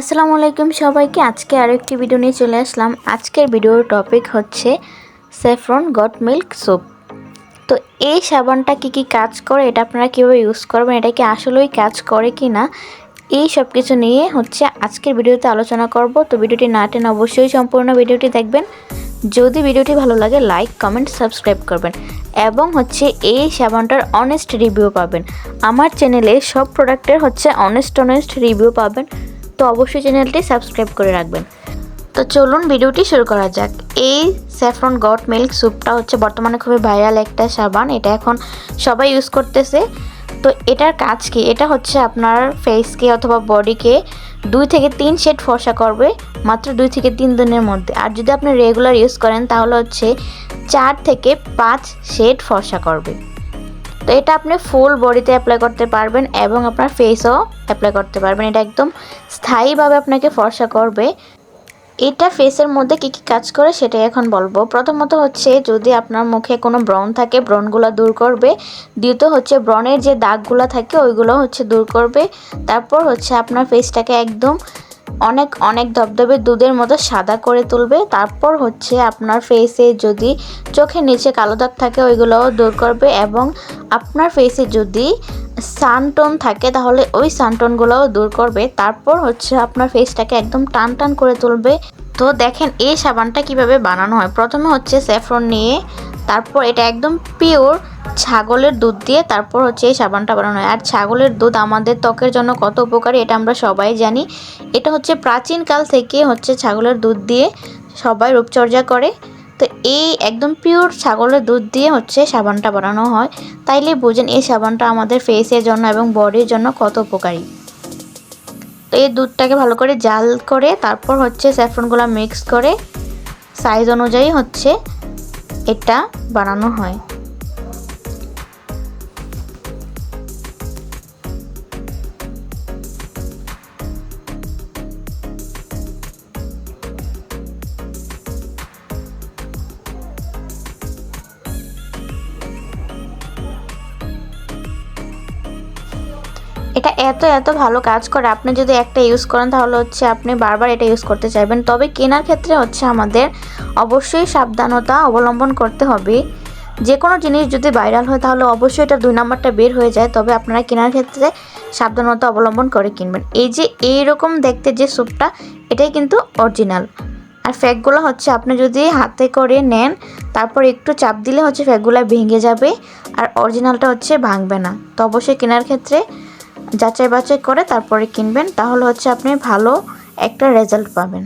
আসসালামু আলাইকুম সবাইকে। আজকে আরও একটি ভিডিও নিয়ে চলে আসলাম। আজকের ভিডিওর টপিক হচ্ছে স্যাফরন গট মিল্ক স্যুপ তো এই সাবানটা কি কি কাজ করে, এটা আপনারা কীভাবে ইউজ করবেন, এটা কি আসলেই কাজ করে কি না এই সব কিছু নিয়ে হচ্ছে আজকের ভিডিওতে আলোচনা করব। তো ভিডিওটি না টেন অবশ্যই সম্পূর্ণ ভিডিওটি দেখবেন। যদি ভিডিওটি ভালো লাগে লাইক কমেন্ট সাবস্ক্রাইব করবেন। এবং হচ্ছে এই সাবানটার অনেস্ট রিভিউ পাবেন। আমার চ্যানেলে সব প্রোডাক্টের হচ্ছে অনেস্ট অনেস্ট রিভিউ পাবেন। তো অবশ্যই চ্যানেলটি সাবস্ক্রাইব করে রাখবেন। তো চলুন ভিডিওটি শুরু করা যাক। এই স্যাফরন গট মিল্ক স্যুপটা হচ্ছে বর্তমানে খুবই ভাইরাল একটা সাবান। এটা এখন সবাই ইউজ করতেছে। তো এটার কাজ কি? এটা হচ্ছে আপনার ফেসকে অথবা বডিকে দুই থেকে তিন শেড ফর্সা করবে মাত্র দুই থেকে তিন দিনের মধ্যে। আর যদি আপনি রেগুলার ইউজ করেন তাহলে হচ্ছে চার থেকে পাঁচ শেড ফর্সা করবে। তো এটা আপনি ফুল বডিতে অ্যাপ্লাই করতে পারবেন এবং আপনার ফেসও অ্যাপ্লাই করতে পারবেন। এটা একদম স্থায়ীভাবে আপনাকে ফর্সা করবে। এটা ফেসের মধ্যে কী কী কাজ করে সেটাই এখন বলব। প্রথমত হচ্ছে যদি আপনার মুখে কোনো ব্রণ থাকে, ব্রণগুলো দূর করবে। দ্বিতীয় হচ্ছে ব্রণের যে দাগগুলো থাকে, ওইগুলো হচ্ছে দূর করবে। তারপর হচ্ছে আপনার ফেসটাকে একদম অনেক অনেক ধবধবে দুধের মতো সাদা করে তুলবে। তারপর হচ্ছে আপনার ফেসে যদি চোখের নিচে কালো দাগ থাকে, ওইগুলোও দূর করবে এবং আপনার ফেসে যদি সানটোন থাকে, তাহলে ওই সানটোনগুলোও দূর করবে। তারপর হচ্ছে আপনার ফেসটাকে একদম টান টান করে তুলবে। তো দেখেন, এই সাবানটা কীভাবে বানানো হয়? প্রথমে হচ্ছে স্যাফরন নিয়ে তারপর এটা একদম পিওর ছাগলের দুধ দিয়ে তারপর হচ্ছে এই সাবানটা বানানো হয়। আর ছাগলের দুধ আমাদের ত্বকের জন্য কত উপকারী এটা আমরা সবাই জানি। এটা হচ্ছে প্রাচীনকাল থেকে হচ্ছে ছাগলের দুধ দিয়ে সবাই রূপচর্যা করে। তো এই একদম পিওর ছাগলের দুধ দিয়ে হচ্ছে সাবানটা বানানো হয়। তাইলে বুঝেন এই সাবানটা আমাদের ফেসের জন্য এবং বডির জন্য কত উপকারী। তো এই দুধটাকে ভালো করে জাল করে তারপর হচ্ছে স্যাফরনগুলো মিক্স করে সাইজ অনুযায়ী হচ্ছে এটা বানানো হয়। এটা এত এত ভালো কাজ করে। আপনি যদি একটা ইউজ করেন, তাহলে হচ্ছে আপনি বারবার এটা ইউজ করতে চাইবেন। তবে কেনার ক্ষেত্রে হচ্ছে আমাদের অবশ্যই সাবধানতা অবলম্বন করতে হবে। যে কোনো জিনিস যদি ভাইরাল হয়, তাহলে অবশ্যই এটা দুই নাম্বারটা বের হয়ে যায়। তবে আপনারা কেনার ক্ষেত্রে সাবধানতা অবলম্বন করে কিনবেন। এই যে, এইরকম দেখতে যে স্যুপটা এটাই কিন্তু অরিজিনাল আর ফ্যাকগুলো হচ্ছে আপনি যদি হাতে করে নেন, তারপর একটু চাপ দিলে হচ্ছে ফ্যাকগুলো ভেঙে যাবে। আর অরিজিনালটা হচ্ছে ভাঙবে না। তো অবশ্যই কেনার ক্ষেত্রে যাচাই বাছাই করে তারপরে কিনবেন তাহলে হচ্ছে আপনি ভালো একটা রেজাল্ট পাবেন।